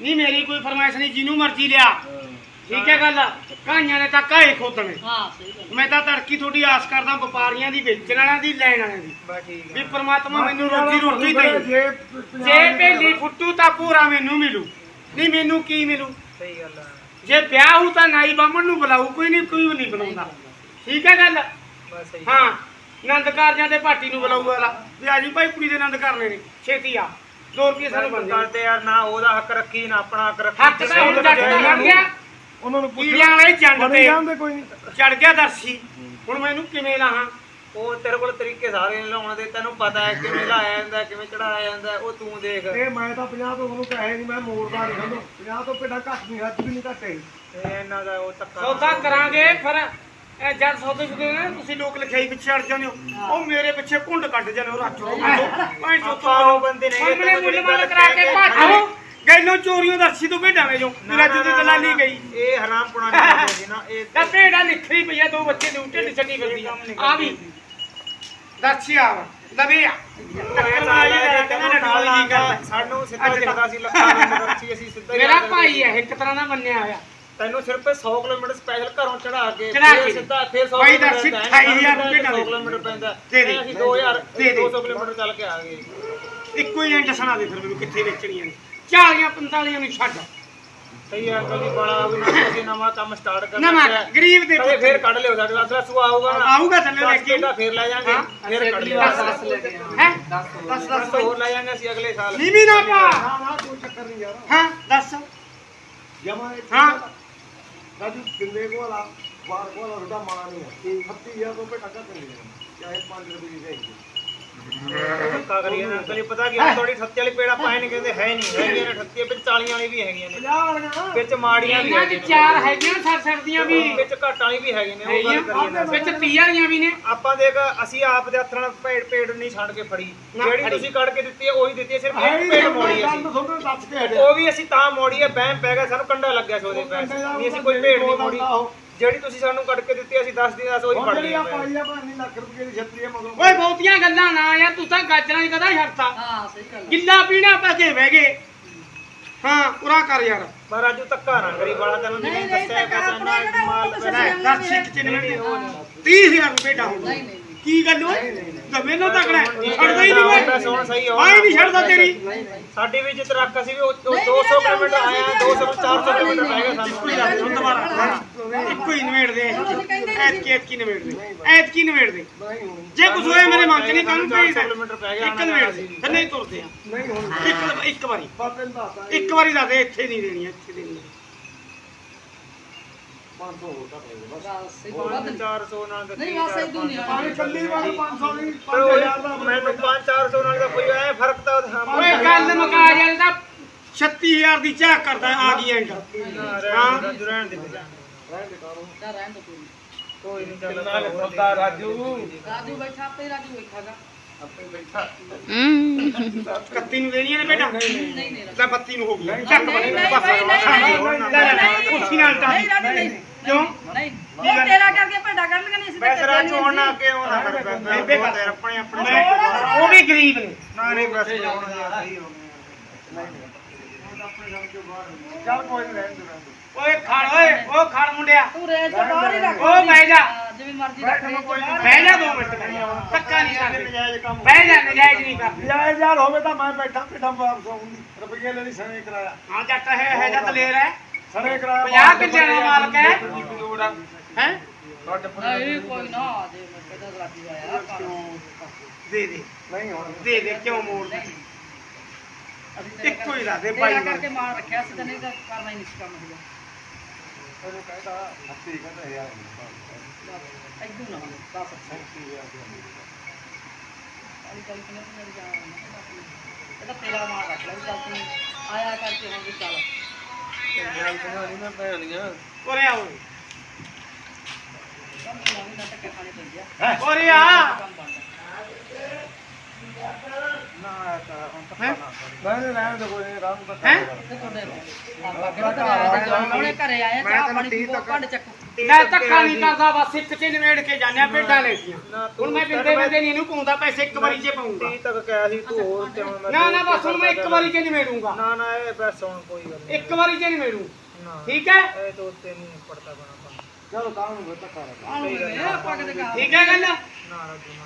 ਨਹੀਂ ਮੇਰੀ ਕੋਈ ਫਰਮਾਇਸ਼ ਨਹੀਂ ਜਿਹਨੂੰ ਮਰਜ਼ੀ ਲਿਆ। ਠੀਕ ਹੈ ਗੱਲ? ਕਾਈਆਂ ਨੇ ਤਾਂ ਕਾਏ ਖੋਦਣੇ? ਹਾਂ ਸਹੀ ਗੱਲ। ਮੈਂ ਤਾਂ ਧੜਕੀ ਤੁਹਾਡੀ ਆਸ ਕਰਦਾ ਵਪਾਰੀਆਂ ਦੀ ਵੇਚਣ ਵਾਲਿਆਂ ਦੀ ਲੈਣ ਵਾਲਿਆਂ ਦੀ। ਬਸ ਠੀਕ ਵੀ ਪ੍ਰਮਾਤਮਾ ਮੈਨੂੰ ਰੋਜੀ ਰੋਟੀ ਦੇ ਜੇ ਭੇਲੀ ਫੁੱਟੂ ਤਾਂ ਪੂਰਾ ਮੈਨੂੰ ਮਿਲੂ। ਨਹੀਂ ਮੈਨੂੰ ਕੀ ਮਿਲੂ? ਸਹੀ ਗੱਲ ਜੇ ਵਿਆਹ ਹੋ ਤਾਂ ਨਾਈ ਬਾਹਮਣ ਨੂੰ ਬੁਲਾਊ ਕੋਈ ਨਹੀਂ ਕੋਈ ਨਹੀਂ ਬੁਲਾਉਂਦਾ। ਠੀਕ ਹੈ ਗੱਲ? ਬਸ ਸਹੀ ਹਾਂ ਆਨੰਦ ਕਾਰਜਾਂ ਦੇ ਭਾਟੀ ਨੂੰ ਬੁਲਾਊਗਾ ਵੀ ਆ ਜੀ ਭਾਈ ਕੁੜੀ ਦੇ ਆਨੰਦ ਕਰਨੇ ਨੇ ਛੇਤੀ ਆ। 2 ਰੁਪਏ ਸਾਨੂੰ ਬੰਦੇ? ਗੱਲ ਤੇ ਯਾਰ ਨਾ ਉਹਦਾ ਹੱਕ ਰੱਖੀ ਨਾ ਆਪਣਾ ਹੱਕ ਰੱਖੀ ਹੱਥ ਤਾਂ ਹੁਣ ਜੱਟ ਦਾ ਲੜ ਗਿਆ। ਉਹਨਾਂ ਨੂੰ ਕੀੜਿਆਂ ਵਾਲੇ ਬਣੇ ਤੇ। ਜਾਂਦੇ ਕੋਈ ਨਹੀਂ। ਚੜ ਗਿਆ ਦਰਸ਼ੀ। ਹੁਣ ਮੈਨੂੰ ਕਿਵੇਂ ਲਾਹਾਂ? ਉਹ ਤੇਰੇ ਕੋਲ ਤਰੀਕੇ ਸਾਰੇ ਨੇ ਲਾਉਣ ਦੇ ਤੈਨੂੰ ਪਤਾ ਹੈ ਕਿਵੇਂ ਲਾਇਆ ਜਾਂਦਾ ਕਿਵੇਂ ਚੜਾਇਆ ਜਾਂਦਾ ਉਹ ਤੂੰ ਦੇਖ। ਇਹ ਮੈਂ ਤਾਂ 50 ਤੋਂ ਉਹਨੂੰ ਕਹੇ ਨਹੀਂ ਮੈਂ ਮੋੜਦਾ ਨਹੀਂ ਸਮਝੋ 50 ਤੋਂ ਪੇਡਾ ਘੱਟ ਨਹੀਂ ਹੱਥ ਵੀ ਨਹੀਂ ਘੱਟੇ ਇਹ ਇਹਨਾਂ ਦਾ ਉਹ ਧੱਕਾ। ਸੌਦਾ ਕਰਾਂਗੇ ਫਿਰ ਇਹ ਜਦ ਸੌਦੇ ਸੁਦੇ ਨੇ ਤੁਸੀਂ ਲੋਕ ਲਿਖਾਈ ਪਿੱਛੇ ਅੜ ਜਾਂਦੇ ਹੋ। ਉਹ ਮੇਰੇ ਪਿੱਛੇ ਕੁੰਡ ਕੱਢ ਜਾਂਦੇ ਹੋ ਰਾਜੋ ਭਾਈ ਆਪਾਂ ਉਹ ਬੰਦੇ ਨੇ ਸਾਹਮਣੇ ਮੁੱਲ ਮਾਲ ਕਰਾ ਕੇ ਭਾਟੋ ਗੈਲੋ ਚੋਰੀਆਂ ਦਰਸ਼ੀ ਤੋਂ ਭੇਡਾਂ ਵੇਜੋ ਰੱਜ ਦੀ ਦਲਾਲੀ ਗਈ। ਇਹ ਹਰਾਮ ਪੁਣਾ ਨਹੀਂ ਸੀ ਨਾ ਇਹ ਤਾਂ ਭੇਡਾਂ ਨਿਖਰੀ ਪਈ ਆ ਦੋ ਬੱਚੇ ਦੇ ਉੱਤੇ ਛੱਡੀ ਫਿਰਦੀ ਆ। ਵੀ। ਦਰਸ਼ੀ ਆ ਵਾ, ਲਵੇ ਆ। ਸਾਨੂੰ ਸਿੱਧਾ ਦਿਖਦਾ ਸੀ ਲੱਖਾਂ ਨੰਬਰ ਅਸੀਂ ਸਿੱਧਾ ਮੇਰਾ ਭਾਈ ਹੈ। ਇੱਕ ਤਰ੍ਹਾਂ ਦਾ ਮੰਨਿਆ ਹੋਇਆ। ਤੈਨੂੰ ਸਿਰਫ 100 ਕਿਲੋਮੀਟਰ ਸਪੈਸ਼ਲ ਘਰੋਂ ਚੜਾ ਕੇ ਚੜ੍ਹਾ ਫਿਰ। ਸਿੱਧਾ ਫਿਰ 100 ਬਾਈ ਕਿਲੋਮੀਟਰ ਪੈਂਦਾ, 28,000 ਰੁਪਏ ਦਾ। 100 ਕਿਲੋਮੀਟਰ ਪੈਂਦਾ। ਦੇ ਦੇ। ਤੇ ਅਸੀਂ 2000 ਦੇ ਦੇ। 200 ਕਿਲੋਮੀਟਰ ਚੱਲ ਕੇ ਆ ਗਏ। ਇੱਕੋ ਹੀ ਐਂਡ ਸੁਣਾ ਦੇ ਫਿਰ ਮੈਨੂੰ ਕਿੱਥੇ ਵੇਚਣੀਆਂ ਨੇ। 40 45 ਨੂੰ ਛੱਡ। ਸਹੀ ਆ ਅੰਕਲ ਜੀ ਬੜਾ ਵੀ ਨਾ ਅਸੀਂ ਨਵਾਂ ਕੰਮ ਸਟਾਰਟ ਕਰਨਾ ਨਾ ਪਿਆ। ਮਰ ਗਰੀਬ ਦੇ ਕਦੇ ਫੇਰ ਕੱਢ ਲਿਓ ਸਾਡੇ ਅਸਲਾ ਸੂ ਆਊਗਾ ਨਾ। ਆਊਗਾ ਥੱਲੇ ਲੈ ਕੇ। ਪੇਟਾ ਫੇਰ ਲੈ ਜਾਾਂਗੇ ਹਾਂ। ਫੇਰ ਕੱਢ ਲਿਓ। ਦਸ ਦਸ ਲੈ ਕੇ ਹੈ। 10 ਦਸ 10 ਹੋਰ ਲੈ ਜਾਾਂਗੇ ਅਸੀਂ ਅਗਲੇ ਸਾਲ। ਨੀਵੀਂ ਨਾ ਪਾ। ਨਾ ਨਾ ਕੋਈ ਚੱਕਰ ਨਹੀਂ ਯਾਰ। ਹਾਂ ਦੱਸ। ਜਮਾ ਹਾਂ। ਰਾਜੂ ਕਿੰਨੇ ਕੋ ਵਾਲਾ ਬਾਰ ਕੋ ਵਾਲਾ ਤੁਹਾਡਾ ਮਾਂ ਨਹੀਂ ਹੈ 30000 ਤੋਂ ਪੇਟਾ ਘੱਟ ਨਹੀਂ ਹੈ ਚਾਹੇ 5 ਰੁਪਏ ਦੀ ਜਾਈਏ ਧੱਕਾ ਕਰੀਏ ਨਾ ਅੰਕਲ ਜੀ ਪਤਾ ਕੀ ਥੋੜੀ 38 ਵਾਲੀ ਪੇੜਾ ਪਾਏ ਨਹੀਂ ਕਹਿੰਦੇ ਹੈ ਨਹੀਂ ਹੈਗੀਆਂ ਨੇ 38 ਵਿੱਚ 40 ਵਾਲੀ ਵੀ ਹੈਗੀਆਂ ਨੇ। 50 ਵਾਲੀਆਂ ਨਾ। ਵਿੱਚ ਮਾੜੀਆਂ ਵੀ ਇਹਨਾਂ ਹੈਗੀਆਂ ਚ ਨੇ। ਚਾਰ ਹੈਗੀਆਂ ਸਰ ਸਰਦੀਆਂ ਵੀ। ਵਿੱਚ ਘੱਟ ਵਾਲੀ ਵੀ ਹੈਗੀਆਂ ਨੇ ਉਹ ਗੱਲ ਹੈਗੀਆਂ। ਕਰੀਏ ਨਾ। ਵਿੱਚ 30 ਵਾਲੀਆਂ ਵੀ ਨੇ। ਆਪਾਂ ਦੇਖ ਅਸੀਂ ਆਪ ਦੇ ਹੱਥਾਂ ਨਾਲ ਪੇੜ ਪੇੜ ਨਹੀਂ ਛੱਡ ਕੇ ਫੜੀ। ਨਾ ਜਿਹੜੀ ਫੜੀ। ਤੁਸੀਂ ਕੱਢ ਕੇ ਦਿੱਤੀ ਹੈ ਉਹੀ ਦਿੱਤੀ ਹੈ ਸਿਰਫ ਹੈ ਇੱਕ ਹੀ ਪੇੜ ਮੋੜੀ ਗੱਲ ਅਸੀਂ। ਉਹ ਵੀ ਅਸੀਂ ਤਾਂ ਮੋੜੀ ਹੈ ਬਹਿਮ ਪੈ ਗਿਆ ਸਾਨੂੰ ਕੰਡਾ ਲੱਗਿਆ ਸੀ ਉਹਦੇ ਪੈਸੇ ਨਹੀਂ ਅਸੀਂ ਕੋਈ ਭੇਡ ਨਹੀਂ ਮੋੜੀ। ਜਿਹੜੀ ਤੁਸੀਂ ਸਾਨੂੰ ਕੱਢ ਕੇ ਦਿੱਤੀ ਅਸੀਂ 10 ਦਿਨ ਦਾ ਉਹੀ ਹੁਣ ਫੜ ਜਿਹੜੀ ਲਈ ਆ। ਪਾਈ ਆ ਭਾਵੇਂ ਲੱਖ ਰੁਪਏ ਦੀ ਛੱਤਰੀ ਆ ਮਗਰੋਂ ਓਏ ਬਹੁਤੀਆਂ ਗੱਲਾਂ ਨਾ ਯਾਰ ਤੂੰ ਤਾਂ ਗਾਜਰਾਂ ਦੀ ਕਦਾ ਛੱਡਤਾ। ਹਾਂ ਸਹੀ ਗੱਲ ਗਿੱਲਾ ਪੀਣਾ ਪਾ ਕੇ ਬਹਿ ਗਏ। ਹਾਂ ਪੂਰਾ ਕਰ ਯਾਰ। ਪਰ ਰਾਜੂ ਧੱਕਾ ਨਾ ਕਰੀ ਬੜਾ ਤੈਨੂੰ ਨਹੀਂ, ਜਿਵੇਂ ਨਹੀਂ, ਦੱਸਿਆ ਧੱਕਾ ਪੈਸਾ ਆਪਣਾ ਨਾ ਕਿਹੜਾ ਮਾਲ ਉਹ ਪੈਸਾ ਤਾਂ ਦਰਸ਼ਕ ਚ ਨਿਕਲ 30000 ਰੁਪਏ ਦਾ ਹੁੰਦਾ ਨਹੀਂ ਨਹੀਂ। ਕੀ ਗੱਲ ਓਏ? ਦਮੇ ਨਾ ਤਕੜਾ ਛੱਡਦਾ ਹੀ ਨਹੀਂ ਬਸ ਮੈਂ ਹੁਣ ਸਹੀ ਹੋ ਆਈ ਨਹੀਂ ਛੱਡਦਾ ਤੇਰੀ। ਸਾਡੀ ਵੀ ਜਿੱਤ ਰੱਖ ਅਸੀਂ ਵੀ ਉਹ ਉਹ 200 ਕਿਲੋਮੀਟਰ ਆਇਆ 200 ਤੋਂ 400 ਕਿਲੋਮੀਟਰ ਪੈ ਗਿਆ ਇੱਕੋ ਹੀ ਸਾਨੂੰ ਦੁਬਾਰਾ ਇੱਕੋ ਹੀ ਨਵੇੜ ਦੇ। ਐਤਕੀ ਐਤਕੀ ਨਵੇੜ ਦੇ। ਐਤਕੀ ਨਵੇੜ ਦੇ। ਜੇ ਕੁਝ ਹੋਇਆ ਮੇਰੇ ਮਨ ਚ ਨਹੀਂ ਕਾਹਨੂੰ ਪਈ ਕਿਲੋਮੀਟਰ ਪੈ ਗਿਆ ਇੱਕ ਨਵੇੜ ਦੇ। ਫਿਰ ਨਹੀਂ ਤੁਰਦੇ ਆ। ਨਹੀਂ ਹੋਣੀ ਇੱਕ ਇੱਕ ਵਾਰੀ। ਬਸ ਇੱਕ ਵਾਰੀ ਦੱਸ ਦੇ ਇੱਥੇ ਨਹੀਂ ਦੇਣੀ ਇੱਥੇ ਦੇਣੀ। ਆ। 500 ਹੋਰ ਘੱਟ ਹੋਊਗਾ ਬਸ ਬਸ ਸਹੀ ਉਹ ਵੱਧ 400 ਨਾਲ ਦਿੱਤੀ ਨਹੀਂ ਬਸ ਇਹ ਦੁਨੀਆ ਪਾਣੀ ਕੱਲੀ ਵਾਰ 500 ਦੀ ਪਰ ਉਹ 5000 ਦਾ ਮੈਨੂੰ 5-400 ਨਾਲ ਦਾ ਕੋਈ ਐ ਫ਼ਰਕ ਤਾਂ ਓਏ ਗੱਲ ਮੁਕਾ ਯਾਰ ਇਹਦਾ 36000 ਦੀ ਝਾਕ ਕਰਦਾ ਆ ਗਈ ਐਂਡ ਹਾਂ? ਰਹਿਣ ਦੇ। ਰਹਿਣ ਦੇ ਕਾਨੂੰ ਜਾ ਰਹਿਣ ਦੋ ਕੋਈ ਕੋਈ ਨਹੀਂ ਚੱਲ ਰਾਜੂ? ਰਾਜੂ ਬੈਠਾ ਆਪੇ ਰਾਜੂ ਬੈਠਾਗਾ। ਆਪੇ ਬੈਠਾ। 31 ਨੂੰ ਦੇਣੀਆਂ ਨੇ ਬੇਟਾ? ਨਹੀਂ ਨਹੀਂ ਲੈ 32 ਨੂੰ ਹੋ ਗਈ। ਚੱਕ ਨਹੀਂ, ਬਣੇ ਨਹੀਂ, ਬਸ ਨਹੀਂ, ਨਹੀਂ, ਲੈ, ਲੈ, ਲੈ, ਕੁਰਸੀ ਨਾਲ ਨਹੀਂ ਰਾਜੂ ਨਹੀਂ। ਕਿਉਂ? ਨਹੀਂ ਉਹ ਤੇਰਾ ਕਰਕੇ ਭੇਡਾ ਕਰਨ ਨਹੀਂ ਸੀ ਬਸ ਰਾਜੂ ਹੁਣ ਨਾ ਅੱਗੇ ਹੋਣਾ ਕਰ ਬੇਬੇ ਕਰ। ਆਪਣੇ ਆਪਣੇ ਉਹ ਵੀ ਗਰੀਬ ਨੇ। ਨਾ ਨਹੀਂ ਬਸ। ਯਾਰ ਸਹੀ ਹੋ ਚੱਲ ਕੋਈ ਨਹੀਂ ਰਹਿਣ ਦੇ ਰਹਿਣ ਦੇ। ਓਏ ਖੜ ਓਏ ਉਹ ਖੜ ਮੁੰਡਿਆ। ਤੂੰ ਰੇਤ ਤੋਂ ਬਾਹਰ ਹੀ ਰੱਖ। ਉਹ ਬਹਿ ਜਾ। ਜਿਵੇਂ ਮਰਜ਼ੀ ਰੱਖ। ਬਹਿ ਜਾ ਦੋ ਮਿੰਟ ਧੱਕਾ ਨਹੀਂ ਕਰਦੇ। ਨਜਾਇਜ਼ ਕੰਮ ਬਹਿ ਜਾ ਨਜਾਇਜ਼ ਨਹੀਂ ਕਰਦੇ। ਜਾਇਜ਼ ਯਾਰ ਹੋਵੇ ਤਾਂ ਮੈਂ ਬੈਠਾ ਬੈਠਾ ਵਾਪਸ ਆਉਂਗੀ ਰੁਪਈਏ ਲੈ ਲਈ ਸਣੇ ਕਰਾਇਆ। ਹਾਂ ਜੱਟ ਹੈ ਹੈ ਜੱਟ ਲੈ ਰਿਹਾ ਸਣੇ ਕਰਾਇਆ 50 ਕਿੱਲਿਆਂ ਦਾ ਮਾਲਕ ਹੈ। ਹੈ? ਨਹੀਂ ਕੋਈ ਨਾ ਜੇ ਮੈਂ ਕਹਿੰਦਾ ਰਾਜੂ ਆਇਆ ਦੇ ਦੇ ਨਹੀਂ ਹੋਣੀ ਦੇ ਦੇ ਕਿਉਂ ਮੋੜਦਾ ਇੱਕੋ ਹੀ ਦੇ ਤੇਰਾ ਭਾਈ ਕਰਕੇ ਮਾਰ। ਰੱਖਿਆ ਸੀ ਤੇ ਨਹੀਂ ਤਾਂ ਕਰਨਾ ਹੀ ਨਹੀਂ ਸੀ ਕੰਮ ਸੀਗਾ ਉਹਨੂੰ ਕਹਿੰਦਾ ਹੱਥੀ ਕਹਿੰਦਾ ਯਾਰ ਐਦੂ ਨਾ ਹੋਵੇ, ਦੱਸ। ਅਲੀ ਕੱਲ ਕਿਨੇ ਮੇਰੇ ਜਾ ਇਹ ਤਾਂ ਤੇਰਾ ਮਾਰ ਰੱਖ ਲੈ ਚੱਲ ਤੂੰ ਆਇਆ ਕਰਕੇ ਵੀ ਚੱਲ। ਓਰੇ ਆ ਓਏ ਕੰਮ ਚਲਾਉਣੀ ਨਾ ਟੱਕੇ ਖਾਣੇ ਪੈਂਦੇ ਆ ਓਰੇ ਆ ਕੰਮ ਬਣਦਾ ਦੇ ਦਾ ਮੈਂ ਧੱਕਾ ਨਹੀਂ ਕਰਦਾ ਬਸ ਇੱਕ ਚ ਨਿਵੇੜ ਕੇ ਜਾਂਦੇ ਆ ਭੇਡਾਂ ਲੈ ਗਈਆਂ ਨਾ, ਤੂੰ ਹੁਣ ਮੈਂ ਬਿੰਦੇ ਬਿੰਦੇ ਨਹੀਂ ਇਹਨੂੰ ਪਾਉਂਦਾ ਪੈਸੇ ਇੱਕ ਵਾਰੀ ਚ ਪਾਉਂਗਾ 30 ਤੱਕ ਕਿਹਾ ਸੀ ਤੂੰ ਹੋਰ ਤੇ ਹੁਣ ਮੈਂ ਨਾ ਨਾ ਦੋ ਬਸ ਹੁਣ ਮੈਂ ਇੱਕ ਵਾਰੀ ਚ ਨਿਵੇੜੂੰਗਾ ਨਾ ਨਾ ਇਹ ਬਸ ਹੁਣ ਕੋਈ ਗੱਲ ਨਹੀਂ। ਇੱਕ ਵਾਰੀ ਚ ਨਿਵੇੜੂ ਠੀਕ ਹੈ? ਇਹ ਤੋਂ ਉੱਤੇ ਨਹੀਂ ਪੜਦਾ ਬਣਾ ਪਾ। ਚਲੋ ਤਾਂ ਨੂੰ ਧੱਕਾ ਰੱਖ ਠੀਕ ਹੈ ਗੱਲ? ਨਾ ਰਾਜੂ ਨਾ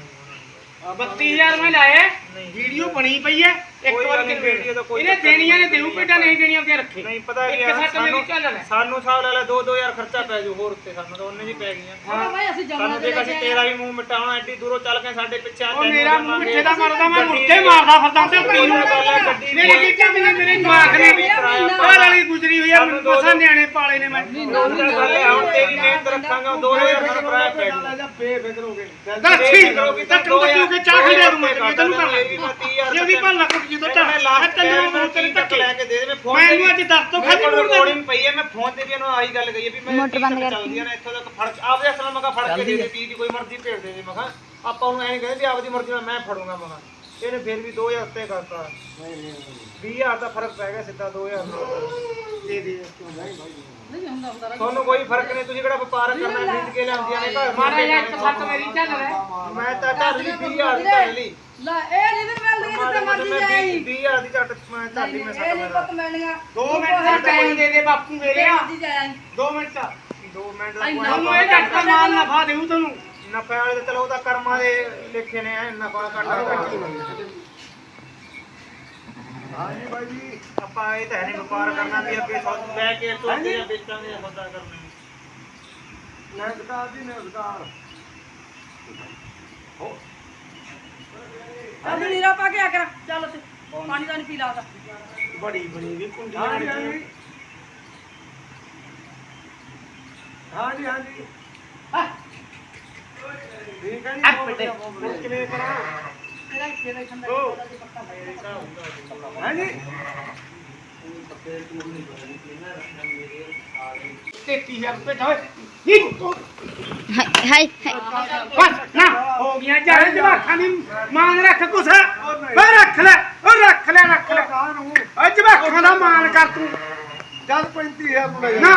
ਹੋਣਾ 32000 ਮੈਂ ਲਾਇਆ। ਨਹੀਂ। ਵੀਡੀਓ ਬਣੀ ਪਈ ਹੈ ਇੱਕ ਕੋਈ ਵਾਰੀ ਗੱਲ ਨਹੀਂ, ਵੀਡੀਓ ਦਾ ਕੋਈ ਇਹਨੇ ਚੱਕਰ ਦੇਣੀਆਂ ਨੇ ਨਹੀਂ, ਦੇਊ ਭੇਡਾਂ ਨਹੀਂ। ਦੇਣੀਆਂ ਉਹਦੀਆਂ ਰੱਖੇ। ਨਹੀਂ ਪਤਾ ਕੀ ਇੱਕ ਹੈ ਸੱਟ ਮੇਰੀ ਚੱਲ ਲੈ ਸਾਨੂੰ ਸਾਲ ਲੈ 2-2000 ਖਰਚਾ ਪੈ ਜੂ ਹੋਰ ਉੱਤੇ ਸਾਨੂੰ ਤਾਂ ਉਹਨੇ ਜੀ ਪੈ ਗਈਆਂ। ਹਾਂ। ਭਾਈ ਅਸੀਂ ਜਮਾ ਸਾਨੂੰ ਦੇ ਲੈ ਅਸੀਂ ਕੇ ਤੇਰਾ ਵੀ ਮੂੰਹ ਮਿਟਾਉਣਾ ਐਡੀ ਦੂਰੋਂ ਚੱਲ ਕੇ ਸਾਡੇ ਪਿੱਛੇ ਆ ਉਹ ਤੈਨੂੰ ਮੇਰਾ ਮੂੰਹ। ਮਿੱਠੇ ਦਾ ਮਰਦਾ ਮੈਂ ਮੁੱਕੇ ਮਾਰਦਾ ਫਿਰਦਾ ਤੇ ਹੈ, ਗੱਡੀ ਮੇਰੀ ਕਿੱਥੇ ਮੇਰੇ ਮੇਰੇ ਜਵਾਕ ਨੇ। ਵੀ ਘਰ ਵਾਲੀ ਗੁਜਰੀ ਹੋਈ ਆ ਦੋ- ਮਸਾਂ ਨਿਆਣੇ ਪਾਲੇ ਨੇ ਮੈਂ। ਹੁਣ ਤਾਂ ਗੱਲ ਹੈ, ਹੁਣ ਤੇਰੀ ਮਿਹਨਤ ਰੱਖਾਂਗਾ 2000 ਸਾਨੂੰ ਕਿਰਾਇਆ ਪੈ ਜੂ ਲੈ ਜਾ ਬੇਫਿਕਰ ਹੋ ਗਏ ਦੱਸੀ ਤੱਕ ਤੂੰ ਕਿ ਚਾਹ ਖੜਿਆ ਦੂੰ ਮੈਂ ਤੈਨੂੰ ਕਰ ਇਹ ਵੀ ਮੈਂ 30000 ਇਹ ਵੀ ਭੰਨ ਲੱਗ ਜੀ ਤੋਂ ਚਾਹ ਲਾਖ ਤੈਨੂੰ ਮੈਂ ਤੇਰੇ ਤੱਕ ਲੈ ਕੇ ਦੇ ਦੇ ਮੈਂ ਫੋਨ ਮੈਂ ਇਹਨੂੰ ਅੱਜ ਦੱਸ ਤੋਂ ਮੇਰੇ ਖਾਲੀ ਕੋਲ ਮੁੜਦਾ ਰਿਕਾਰਡਿੰਗ ਪਈ ਹੈ ਮੈਂ ਫੋਨ ਤੇ ਵੀ ਇਹਨੂੰ ਆਹੀ ਗੱਲ ਕਹੀ ਹੈ ਵੀ ਮੈਂ ਮੋਟਰ ਬੰਦ ਕਰ ਚੱਲਦੀਆਂ ਨੇ ਇੱਥੋਂ ਤੱਕ ਫੜ ਆਪਦੇ ਅਸਲ ਮੈਂ ਕਿਹਾ ਫੜ ਕੇ ਦੇ ਦੇ ਤੀ ਦੀ ਕੋਈ ਮਰਜ਼ੀ ਭੇਜ ਦੇ ਦੇ ਮੈਂ ਕਿਹਾ ਆਪਾਂ ਉਹਨੂੰ ਐਂ ਕਹਿੰਦੇ ਵੀ ਆਪਦੀ ਮਰਜ਼ੀ ਨਾਲ ਮੈਂ ਫੜੂੰਗਾ ਮੈਂ ਕਿਹਾ। ਇਹਨੇ ਫਿਰ ਵੀ 2000 ਉੱਤੇ ਕਰਤਾ। 20000 ਦਾ ਫ਼ਰਕ ਪੈ ਗਿਆ ਸਿੱਧਾ 2000 ਦੇ। ਦੇ ਨਹੀਂ ਹੁੰਦਾ ਹੁੰਦਾ ਤੁਹਾਨੂੰ ਕੋਈ ਫ਼ਰਕ ਨਹੀਂ ਤੁਸੀਂ ਕਿਹੜਾ ਵਪਾਰ ਕਰਨਾ ਖਰੀਦ ਕੇ ਲਿਆਉਂਦੀਆਂ ਨੇ ਘਰ ਮਾਰਾ ਜਾਂ ਇੱਕ ਸੱਤ ਮੇਰੀ ਚੱਲ ਰਿਹਾ। ਮੈਂ ਤਾਂ ਘਰ ਲਈ 20000 ਦੀ ਘਰ ਲਈ। ਲੈ ਇਹ ਨਹੀਂ ਮਿਲਦੀ ਜਿੱਥੇ ਮਰਜ਼ੀ ਜਾਈ। 20000 ਦੀ ਝੱਟ ਮੈਂ ਝਾਟੀ ਮੈਂ ਇਹ ਸਾਡਾ ਨਹੀਂ ਮੇਰਾ। ਪਤ ਮਿਲਣੀਆਂ ਦੋ ਮਿੰਟ ਦਾ ਟਾਈਮ ਦੇ ਦੇ ਬਾਪੂ ਮੇਰੇ। ਆ ਮਰਜ਼ੀ ਜਾਈ ਦੋ ਮਿੰਟ ਦਾ। 2 ਮਿੰਟ ਦਾ ਤੁਹਾਨੂੰ ਇਹ ਘੱਟ ਦਾ ਮਾਲ ਨਫਾ ਦੇਊ ਤੁਹਾਨੂੰ ਨਫੇ ਵਾਲੇ ਤੇ ਚਲੋ ਉਹ ਤਾਂ ਕਰਮਾਂ ਦੇ ਲਿਖੇ ਨੇ ਨਫਾ ਘੱਟ ਹਾਂਜੀ ਬਾਈ ਜੀ। ਆਪਾਂ ਇਹ ਤਾਂ ਹੈ ਨਹੀਂ ਵਪਾਰ ਕਰਨਾ ਵੀ ਅੱਗੇ ਸੌਦਾ ਲੈ ਕੇ ਤੋੜਦੇ ਆ ਵੇਚਾਂਗੇ ਸੌਦਾ ਕਰਨਾ ਨਜ਼ਕਾਰ ਦੀ ਨਜ਼ਕਾਰ ਚੱਲ ਨੀਰਾ ਪਾ ਕੇ ਆ ਕਰ ਚੱਲ ਤੇ ਪਾਣੀ ਤਾਂ ਨਹੀਂ ਪੀ ਲਾਦਾ ਬੜੀ ਬਣੀ ਵੀ ਕੁੰਡੀ ਹਾਂਜੀ ਹਾਂਜੀ। ਵਧੀਆ। ਕਿਵੇਂ ਕਰਾਂ ਇੱਥੇ ਦਾ ਖੰਦਾ ਓ। ਹਾਂਜੀ 33000 ਰੁਪਏ ਦਾ ਹੀ ਹਾਈ ਬਸ ਨਾ। ਹੋ ਗਿਆ ਜਾਣ ਜਵਾਖਾਂ ਦੀ ਮਾਨ ਰੱਖ ਕੁਛ। ਓ ਰੱਖ ਲੈ। ਓ ਰੱਖ ਲੈ ਰੱਖ ਲੈ। ਓ ਜਵਾਖਾਂ ਦਾ ਮਾਨ ਕਰ ਤੂੰ। ਚੱਲ 35000 ਨੂੰ ਨਾ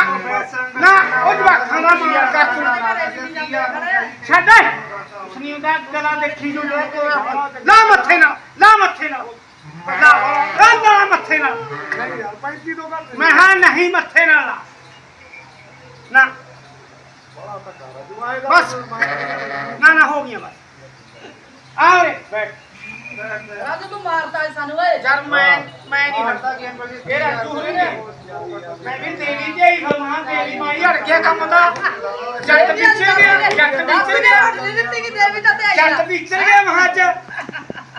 ਨਾ। ਓ ਜਵਾਖਾਂ ਦਾ ਮਾਨ ਕਰ ਤੂੰ। ਛੱਡ ਕੁਛ ਨਹੀਂ ਹੁੰਦਾ ਗਲਾ ਦੇਖੀ ਜੋ ਲਾ। ਮੱਥੇ ਨਾ ਲਾ ਮੱਥੇ ਨਾ ਲਾ ਲਾ ਲਾ ਮੱਥੇ ਨਾ ਨਹੀਂ ਯਾਰ 35 ਤੋਂ ਘੱਟ ਮੈਂ ਹਾਂ ਨਹੀਂ ਮੱਥੇ ਨਾਲ। ਲਾ ਨਾ। ਬਸ। ਨਾ ਨਾ ਹੋ ਗਿਆ ਬਸ। ਆ ਰੇ। ਬੈਠ ਰਾਜੂ ਤੂੰ ਮਾਰਦਾ ਸਾਨੂੰ ਓਏ। ਯਾਰ ਮੈਂ ਮੈਂ ਨਹੀਂ ਹਟਦਾ ਗੇਮ। ਬਲੀ ਇਹ ਰਾਜੂ ਹੋਰੇ ਨੇ। ਮੈਂ ਵੀ ਤੇਰੀ ਜਿਹੀ ਖਲਮਾ ਤੇਰੀ ਮਾਈ ਹਟ ਗਿਆ ਕੰਮ ਦਾ। ਜੱਟ ਪਿੱਛੇ ਗਿਆ ਜੱਟ ਪਿੱਛੇ ਗਿਆ। ਦਿੱਤੀ ਕਿ ਦੇਵੀ ਤਾਂ ਤੇ ਆਈ ਜੱਟ ਪਿੱਛੇ ਗਿਆ ਮਹਾ ਚ।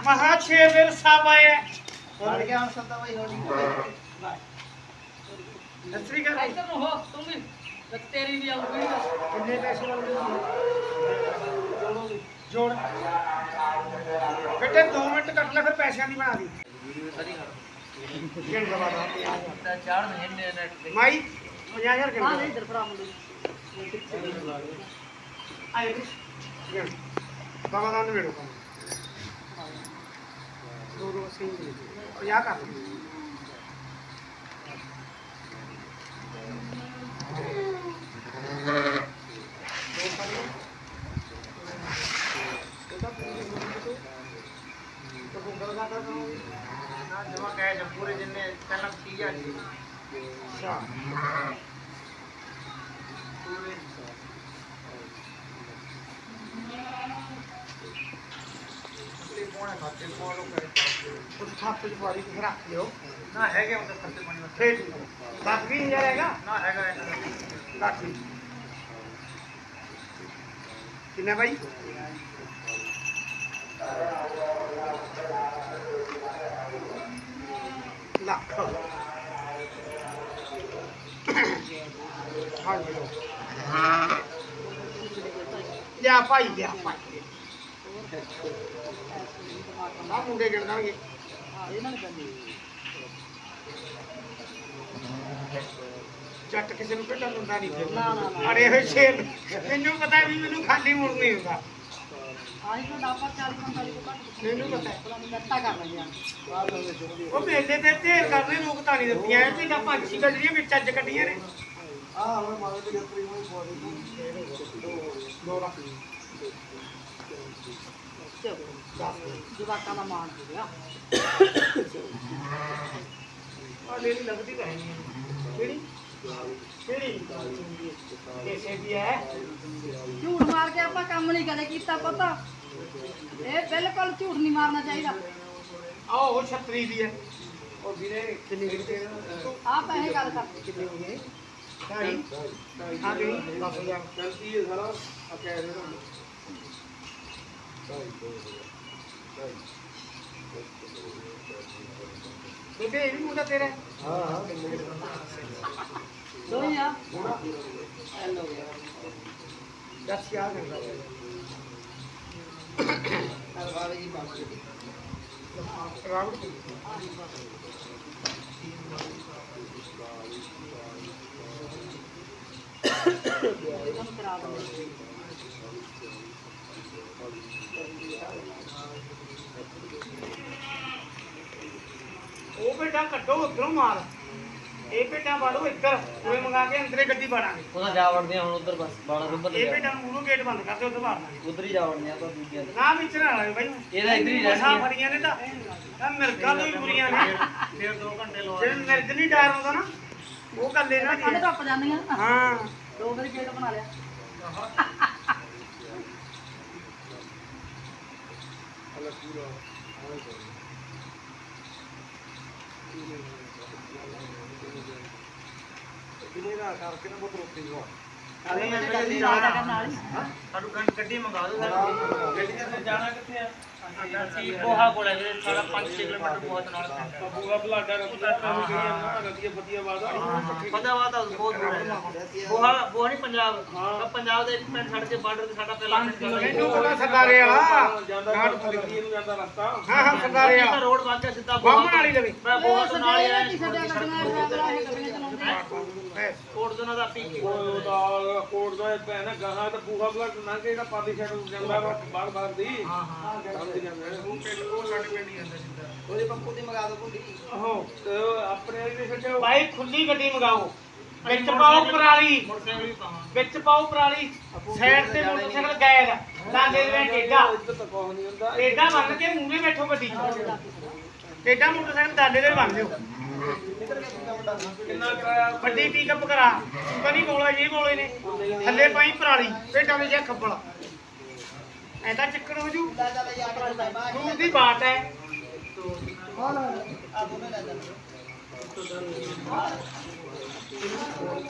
ਮਹਾ ਛੇ ਵੇਰ ਸਾਬ ਆਇਆ। ਹਟ ਗਿਆ ਹੁਣ ਸੱਤਾ ਬਾਈ ਹੋਣੀ ਸਤਰੀ ਕਰ ਇੱਧਰ ਨੂੰ ਹੋ ਤੂੰ ਵੀ। ਤੇ ਤੇਰੀ ਵੀ ਆਊਗੀ। ਕਿੰਨੇ ਪੈਸੇ ਲੱਗਦੇ ਜੋੜ। ਬੇਟੇ 2 ਮਿੰਟ ਕੱਟ ਲੈ ਫਿਰ ਪੈਸਿਆਂ ਦੀ ਬਣਾ ਦੀ। ਮਾਈ 50000 ਗਿਣ ਹਾਂ ਇਧਰ ਭਰਾ ਮੁੰਡੇ ਆਏ ਗਿਣ ਦਵਾ ਦਾ ਨਵੇੜੋ ਕੰਮ ਦੋ ਦੋ ਸਿੰਘ ਦੇ ਯਾ ਕਰ ਲਓ। ਨਾ ਜਮਾ ਕਹੇ ਪੂਰੇ ਜਿੰਨੇ ਪਹਿਲਾਂ 30000 ਸੀ ਅੱਛਾ ਪੂਰੇ ਤੇ ਕੋਣ ਖਾਤੇ ਕੋਲ ਕਰੇ ਉਸ ਖਾਤੇ ਚ ਵਾਰੀ ਕੁਝ ਰੱਖ ਲਿਓ ਨਾ ਹੈਗੇ ਉਹ ਤਾਂ ਖਰਚੇ ਪਾਣੀ ਵਾਸਤੇ ਫੇਰ ਦਸ ਵੀਹ ਹਜ਼ਾਰ ਹੈਗਾ ਨਾ ਹੈਗਾ ਇਹਨਾਂ ਦਾ ਲੱਖ। ਵੀਹ। ਕਿੰਨਾ ਲਿਆ ਭਾਈ ਲਿਆ ਭਾਈ। ਆ ਮੁੰਡੇ ਗਿਣਦਾਂਗੇ ਹਾਂ ਇਹਨਾਂ ਨੇ ਕਹਿੰਦੀ ਜੱਟ ਕਿਸੇ ਨੂੰ ਭੇਟਾ ਦਿੰਦਾ ਨਹੀਂ ਫਿਰ ਨਾ, ਹੋਏ ਸ਼ੇਰ ਮੈਨੂੰ ਪਤਾ ਵੀ ਮੈਨੂੰ ਖਾਲੀ ਮੁੜ ਨਹੀਂ ਹੁੰਦਾ। ਉਹ ਮੇਲੇ ਤੇ ਢੇਰ ਕਰਨੇ ਲੋਕ ਤਾਂ ਨਹੀਂ ਦਿੱਤੀਆਂ। ਇਹ ਤੇ ਜਾਂ ਪੰਛੀ ਕੱਢੀਆਂ ਵਿੱਚ ਅੱਜ ਕੱਢੀਆਂ ਨੇ। ਆ ਹੁਣ ਮਾਰੇ ਦੀ ਯਾਤਰੀ ਹੋਈ ਬੋਡੀ ਦੋ ਰੱਖ ਜਵਾਕਾਂ ਦਾ ਮਾਣ ਹੋ ਗਿਆ। ਆ ਲੈ ਲਈ ਲੱਗਦੀ ਤਾਂ ਹੈ ਨਹੀਂ ਕਿਹੜੀ? ਕਿਹੜੀ? ਕੈਸੇ ਦੀ ਹੈ। ਝੂਠ ਮਾਰ ਕੇ ਆਪਾਂ ਕੰਮ ਨਹੀਂ ਕਦੇ ਕੀਤਾ ਪਤਾ? ਇਹ ਬਿਲਕੁਲ ਝੂਠ ਨਹੀਂ ਮਾਰਨਾ ਚਾਹੀਦਾ। ਆ ਉਹ ਛਤਰੀ ਦੀ ਹੈ। ਉਹ ਵੀਰੇ ਕਿੰਨੀ ਕਿੰਨੀ ਆ ਪੈਸੇ ਗੱਲ ਕਰ। ਕਿੰਨੇ ਹੋ? ਗਏ ਢਾਈ। ਹਾਂ ਗਈ 10000 ਚਲਦੀ ਹੈ ਸਾਰਾ? ਆ ਕਹਿ ਰਹੇ ਨਾ ਬੇਬੇ ਇਹ ਵੀ ਮੂੰਹ ਦਾ ਤੇਰਾ ਹੈ? ਹਾਂ ਹਾਂ ਕਿੰਨੇ ਦੋ? ਹੀ ਆ। ਦੱਸ ਯਾਰ ਕਰਦਾ ਰਾਵਟ ਇਹਨਾਂ ਨੂੰ ਕਰਾ ਦਿੰਦੇ ਉਹ ਬੇਟਾ ਕੱਢੋ ਉਧਰੋਂ ਮਾਰ। ਇਹ ਬੇਟਾ ਵਾੜੋ ਇੱਧਰ ਉਹ ਮੰਗਾ ਕੇ ਅੰਦਰੇ ਗੱਡੀ ਬਾੜਾਂਗੇ ਉਹਨਾਂ ਜਾ ਵੜਦੇ ਆ ਹੁਣ ਉਧਰ ਬਸ ਬਾਲਾ ਉੱਧਰ ਇਹ ਨੂੰ ਮੂਹਰੋਂ ਗੇਟ ਬੰਦ ਕਰ ਦੇ ਉੱਧਰ ਮਾਰਨਾ ਉਧਰ ਹੀ ਜਾ ਵੜਦੇ ਆ ਤਾਂ ਦੂਜਿਆਂ ਦੇ। ਨਾ ਵਿੱਚ ਨਾ ਆਏ ਬਾਈ। ਇਹਦਾ ਇੱਧਰ ਹੀ ਰਹਿਣੀ। ਫੜੀਆਂ ਨੇ ਤਾਂ। ਤਾਂ ਮਿਰਗਾਂ ਤੋਂ ਵੀ ਬੁਰੀਆਂ ਨੇ। ਫਿਰ 2 ਘੰਟੇ ਲਵਾ ਜਿਹੜੇ ਮਿਰਗ ਨਹੀਂ ਡਰ ਹੁੰਦਾ ਨਾ ਉਹ ਕਰ ਲੈਣਾ ਕੰਨ ਟੱਪ ਜਾਂਦੀਆਂ ਹਾਂ। ਦੋ ਵਾਰੀ ਗੇਟ ਬਣਾ ਲਿਆ। ਕਿੰਨੇ ਦਾ ਕਰਕੇ ਨਾ ਬਹੁਤ ਰੋਟੀ ਹੋ ਅਰੇ ਮੈਂ ਗੱਡੀ ਜਾਣਾ ਕਰਨ ਨਾਲ ਹੀ। ਸਾਨੂੰ ਗੱਡੀ ਗੱਡੀ ਮੰਗਾ ਦਿਓ। ਸਾਨੂੰ ਗੱਡੀਆਂ ਤੇ ਜਾਣਾ ਕਿੱਥੇ ਆ? ਅਸੀਂ ਬੋਹਾ ਕੋਲ ਹੈ ਜਿਹੜੇ ਸਾਡਾ 5 ਕਿਲੋਮੀਟਰ ਬਹੁਤ ਨਾਲ ਪੈਂਦਾ ਹੈ। ਬੂਗਾ ਬਲਾਡਾ ਰਸਤਾ ਕੰਮ ਕਰੀ ਜਾਂਦਾ ਨਦੀਆਂ ਫਤੀਆਂ ਬਾਦ ਫਤਿਆਬਾਦ ਤਾਂ ਬਹੁਤ ਦੂਰ ਹੈ। ਬੋਹਾ ਬੋਹਾ ਨਹੀਂ ਪੰਜਾਬ ਤਾਂ ਪੰਜਾਬ ਦੇ ਇੱਕ ਪਿੰਡ ਛੱਡ ਕੇ ਬਾਰਡਰ ਤੇ ਸਾਡਾ ਪਹਿਲਾ ਪਿੰਡ ਮੈਨੂੰ ਪਤਾ ਸਰਦਾਰੇ ਵਾਲਾ। ਜਾਂਦਾ ਫਤਿਹ ਨੂੰ ਜਾਂਦਾ ਰਸਤਾ। ਹਾਂ ਹਾਂ ਸਰਦਾਰੇ ਤਾਂ ਵਾਲਾ ਰੋਡ ਵੱਜ ਕੇ ਸਿੱਧਾ ਬੋਹਾ ਬਾਹਮਣ ਵਾਲੀ ਲਵੇ ਮੈਂ ਬੋਹਾ ਤੋਂ ਨਾਲ ਹੀ ਆਇਆ। ਕੋਟ ਦੋਨਾਂ ਦਾ ਪੀਕੇ ਉਹ ਦਾ ਕੋਟ ਦਾ ਪੈ ਨਾ ਗਾਹਾਂ ਤੇ ਬੂਹਾ ਬਲਾਡ ਨਾ ਕਿ ਜਿਹੜਾ ਪਾਲੀ ਸਾਈਡ ਨੂੰ ਜਾਂਦਾ ਵਾ ਬਾਹਰ ਬਾਹਰ ਦੀ। ਹਾਂ ਹਾਂ ਸਮਝ ਜਾਂਦੇ ਨੇ ਉਹ ਸਾਡੇ ਪਿੰਡ ਹੀ ਜਾਂਦਾ ਸਿੱਧਾ। ਉਹਦੇ ਪੰਪੂ ਦੀ ਮਗਾ ਦੋ ਭੁੰਡੀ ਆਹੋ ਤੇ ਆਪਣੇ ਵਾਲੀ ਨੇ ਛੱਡਿਆ ਭਾਈ ਖੁੱਲੀ ਗੱਡੀ ਮੰਗਾਓ। ਵਿੱਚ ਪਾਓ ਪਰਾਲੀ। ਵੀ ਵਿੱਚ ਪਾਓ ਪਰਾਲੀ। ਸਾਈਡ ਤੇ ਮੋਟਰਸਾਈਕਲ ਗੈਰ। ਲਾਗੇ ਦੇ ਵਿੱਚ ਟੇਡਾ। ਇੱਧਰ ਤਾਂ ਕੁਛ ਨਹੀਂ ਹੁੰਦਾ। ਟੇਡਾ ਬੰਨ ਕੇ ਮੂਹਰੇ ਬੈਠੋ ਗੱਡੀ ਟੇਡਾ ਮੋਟਰਸਾਈਕਲ ਦਾਦੇ ਦੇ ਬੰਨ ਕਰਾਇਆ ਵੱਡੀ ਪਿਕਅਪ ਕਰਾ। ਕਦੀ ਬੋਲਾ ਜੀ ਬੋਲੇ ਨੇ। ਥੱਲੇ ਪਾਈ ਪਰਾਲੀ ਟੇਡਾ ਵਿੱਚ ਖੱਬਲ। ਐ ਤਾਂ ਚੱਕਰ ਹੋ ਜੂ। ਦੂਰ ਦੀ ਬਾਤ ਹੈ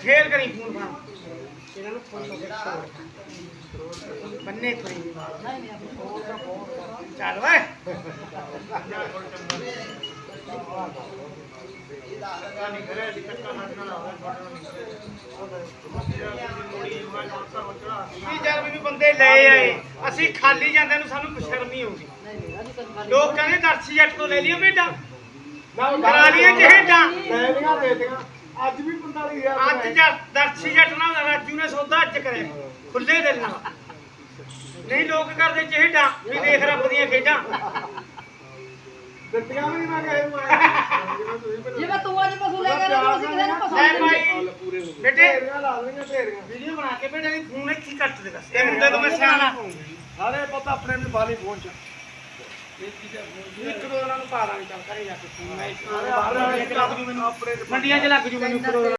ਫੇਰ ਕਰੀ ਫੋਨ ਬਣਾ ਇਹਨਾਂ ਨੂੰ ਫੋਨ ਬੰਨੇ ਫਰੀ ਚੱਲ ਓਏ। ਵੀ ਜਦ ਵੀ ਬੰਦੇ ਲੈ ਆਏ ਅਸੀਂ ਖਾਲੀ ਜਾਂਦੇ ਨੂੰ ਸਾਨੂੰ ਅਸੀਂ ਕਦੀ ਲੋਕ ਕਹਿੰਦੇ ਦਰਸ਼ੀ ਜੱਟ ਤੋਂ ਲੈ ਲਿਓ ਭੇਡਾਂ। ਕਰਾ ਲਈਏ ਚਿਹੇਡਾਂ। ਲੈ ਲੀਆਂ ਦੇ ਦੀਆਂ ਅੱਜ ਵੀ 45000 ਅੱਜ ਜੱਟ ਦਰਸ਼ੀ ਜੱਟ ਨਾਲ ਰਾਜੂ ਨੇ ਸੌਦਾ ਅੱਜ ਕਰਿਆ। ਖੁੱਲੇ ਦਿਲ ਨਾਲ। ਨਹੀਂ ਲੋਕ ਕਰਦੇ ਚਿਹੇਡਾਂ ਵੀ ਦੇਖ ਰੱਬ ਦੀਆਂ ਖੇਡਾਂ। ਦਿੱਤੀਆਂ ਵੀ ਨਹੀਂ ਮੈਂ ਕਹੇ ਨੂੰ ਆਇਆ ਜਿਵੇਂ ਤੁਸੀਂ ਮੈਨੂੰ ਜਿਵੇਂ ਤੂੰ ਅੱਜ ਪਸ਼ੂ ਲੈ ਕੇ ਆਇਆ ਅਸੀਂ ਕਿਸੇ ਨੂੰ ਪਸੰਦ ਲੈ ਨਹੀਂ ਭਾਈ। ਪੂਰੇ ਹੋ ਗਏ। ਬੇਟੇ। ਢੇਰੀਆਂ ਲਾ ਦੇਣੀਆਂ ਢੇਰੀਆਂ। ਵੀਡੀਓ ਬਣਾ ਕੇ ਭੇਡਾਂ ਦੀ ਫੋਨ ਇੱਥੇ ਹੀ ਕੱਟ ਦੇ ਦੱਸ ਇਹ ਮੁੰਡੇ ਤੋਂ ਮੈਂ ਸਿਆਣਾ। ਸਾਰੇ ਪਤਾ ਆਪਣੇ ਨੂੰ ਬਾਲੀ ਪਹੁੰਚ ਇੱਕ ਦੋ ਦਿਨਾਂ ਨੂੰ ਪਾ ਦਾਂਗੇ ਚੱਲ ਘਰੇ ਜਾ ਕੇ। ਫੋਨ ਮੈਂ ਮੰਡੀਆਂ 'ਚ ਲੱਗ ਜੂ ਮੈਨੂੰ ਇੱਕ ਦੋ ਦਿਨਾਂ